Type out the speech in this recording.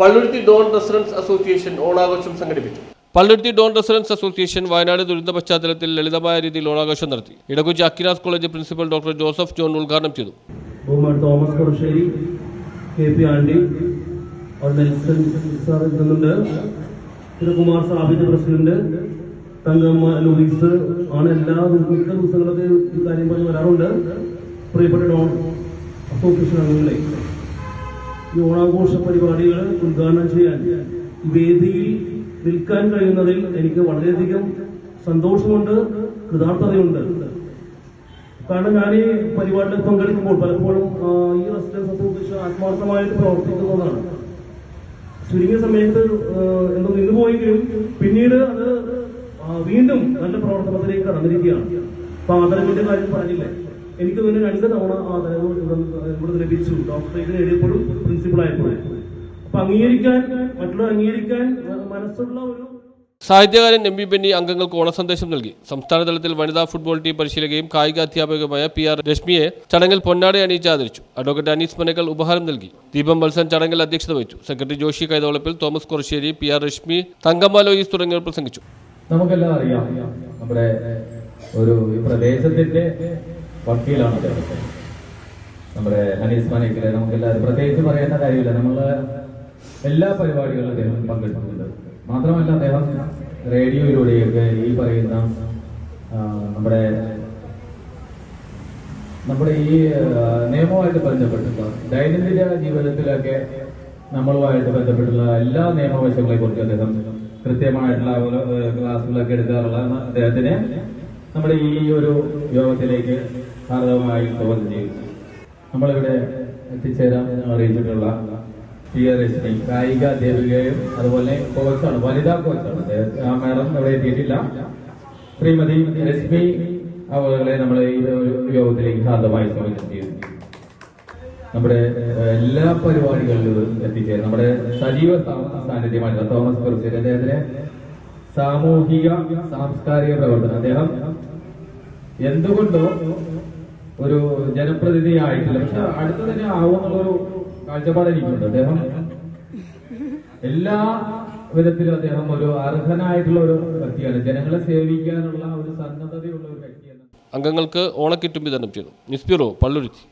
Palluruthy Don residence association ഓണാഘോഷം സംഘടിപ്പിച്ചു. Palluruthy Don residence association Wayanad ദുരന്ത പശ്ചാത്തലത്തിൽ ലളിതമായ രീതിയിൽ ഓണാഘോഷം നടത്തി. Edakochi Aquinas college principal doctor Joseph John ഉദ്ഘാടനം ചെയ്തു. Thomas Kurassery K P Andi sir എത്തുന്നുണ്ട്. കുമാർ സാബിദ് പ്രസിഡന്റ് തങ്കമ്മ ലൂയിസ് ആണ് എല്ലാ മിക്ക ദിവസങ്ങളൊക്കെ ഈ കാര്യം പറഞ്ഞ് വരാറുണ്ട്. പ്രിയപ്പെട്ട ഡോൺ അസോസിയേഷൻ അംഗങ്ങളെ. ഈ ഓണാഘോഷ പരിപാടികൾ ഉദ്ഘാടനം ചെയ്യാൻ വേദിയിൽ നിൽക്കാൻ കഴിയുന്നതിൽ എനിക്ക് വളരെയധികം സന്തോഷമുണ്ട് കൃതാർത്ഥതയുണ്ട്. കാരണം ഞാൻ ഈ പരിപാടിയിൽ പങ്കെടുക്കുമ്പോൾ പലപ്പോഴും ഈ റെസിഡൻസ് അസോസിയേഷൻ ആത്മാർത്ഥമായിട്ട് പ്രവർത്തിക്കുന്നതാണ് ചുരുങ്ങിയ സമയത്ത് എന്തോ നിന്നുപോയെങ്കിലും പിന്നീട് അത് വീണ്ടും നല്ല പ്രവർത്തനത്തിലേക്ക് കടന്നിരിക്കുകയാണ്. അപ്പൊ ആദരവിന്റെ കാര്യം പറഞ്ഞില്ലേ? എനിക്ക് തന്നെ രണ്ട് തവണ ആ ആദരവ് ഇവിടെ ഇവിടെ ലഭിച്ചു. ഡോക്ടറേറ്റ് നേടിയപ്പോഴും പ്രിൻസിപ്പൾ ആയപ്പോഴും. അപ്പൊ അംഗീകരിക്കാൻ മറ്റുള്ളവർ അംഗീകരിക്കാൻ മനസ്സുള്ള ഒരു സാഹിത്യകാരൻ എം പി ബെന്നി അംഗങ്ങൾക്ക് ഓണസന്ദേശം നൽകി. സംസ്ഥാന തലത്തിൽ വനിതാ ഫുട്ബോൾ ടീം പരിശീലകയും കായിക അധ്യാപകയുമായ പി ആർ രശ്മിയെ ചടങ്ങിൽ പൊന്നാട അണിയിച്ച് ആദരിച്ചു. അഡ്വക്കേറ്റ് അനീസ് മനക്കൽ ഉപഹാരം നൽകി. ദീപം വത്സൻ ചടങ്ങിൽ അധ്യക്ഷത വഹിച്ചു. Secretary Joshy Kaitholappil Thomas Kurassery P R Reshmi Thankamma Lois തുടങ്ങിയവർ പ്രസംഗിച്ചു. നമുക്കെല്ലാം അറിയാം. നമ്മുടെ ഒരു പ്രദേശത്തിന്റെ വക്കീലാണ് അദ്ദേഹത്തെ നമ്മുടെ ഹനീസ് മാനേക്കിലെ നമുക്കെല്ലാവരും പ്രത്യേകിച്ച് പറയേണ്ട കാര്യമില്ല. നമ്മൾ എല്ലാ പരിപാടികളിലും അദ്ദേഹം പങ്കെടുക്കുന്നുണ്ട് മാത്രമല്ല അദ്ദേഹം റേഡിയോയിലൂടെയൊക്കെ ഈ പറയുന്ന നമ്മുടെ നമ്മുടെ ഈ നിയമവുമായിട്ട് ബന്ധപ്പെട്ടുള്ള ദൈനംദിന ജീവിതത്തിലൊക്കെ നമ്മളുമായിട്ട് ബന്ധപ്പെട്ടുള്ള എല്ലാ നിയമവശങ്ങളെ കുറിച്ച് അദ്ദേഹം കൃത്യമായിട്ടുള്ള ക്ലാസ്സുകളൊക്കെ എടുക്കാറുള്ള അദ്ദേഹത്തിന് നമ്മുടെ ഈ ഒരു യോഗത്തിലേക്ക് ഹാർദവമായി സ്വാഗതം ചെയ്യുന്നു നമ്മളിവിടെ എത്തിച്ചേരാൻ അറിയിച്ചിട്ടുള്ള പി ആർ രശ്മി കായിക ദേവികയും അതുപോലെ കോച്ചാണ് വനിതാ കോച്ചാണ്. ആ മാഡം ഇവിടെ എത്തിയിട്ടില്ല. ശ്രീമതി രശ്മി അവളെ നമ്മൾ ഈ യോഗത്തിലേക്ക് ഹാർദമായി സ്വാഗതം ചെയ്യുന്നു. നമ്മുടെ എല്ലാ പരിപാടികളിലും എത്തിച്ചേരും. നമ്മുടെ സജീവ സാന്നിധ്യമായിട്ട് തോമസ് കുറിച്ച് അദ്ദേഹത്തിന്റെ സാമൂഹിക സാംസ്കാരിക പ്രവർത്തനം. അദ്ദേഹം എന്തുകൊണ്ടോ ഒരു ജനപ്രതിനിധി ആയിട്ടില്ല പക്ഷെ അടുത്ത് തന്നെ ആവുമെന്നുള്ളൊരു കാഴ്ചപ്പാട് എനിക്കുണ്ട് അദ്ദേഹം എല്ലാ വിധത്തിലും അദ്ദേഹം ഒരു അർഹനായിട്ടുള്ള ഒരു വ്യക്തിയാണ്. ജനങ്ങളെ സേവിക്കാനുള്ള ഒരു സന്നദ്ധതയുള്ള ഒരു വ്യക്തിയാണ്. അംഗങ്ങൾക്ക് ഓണക്കിറ്റും വിതരണം ചെയ്തു. News bureau Palluruthy.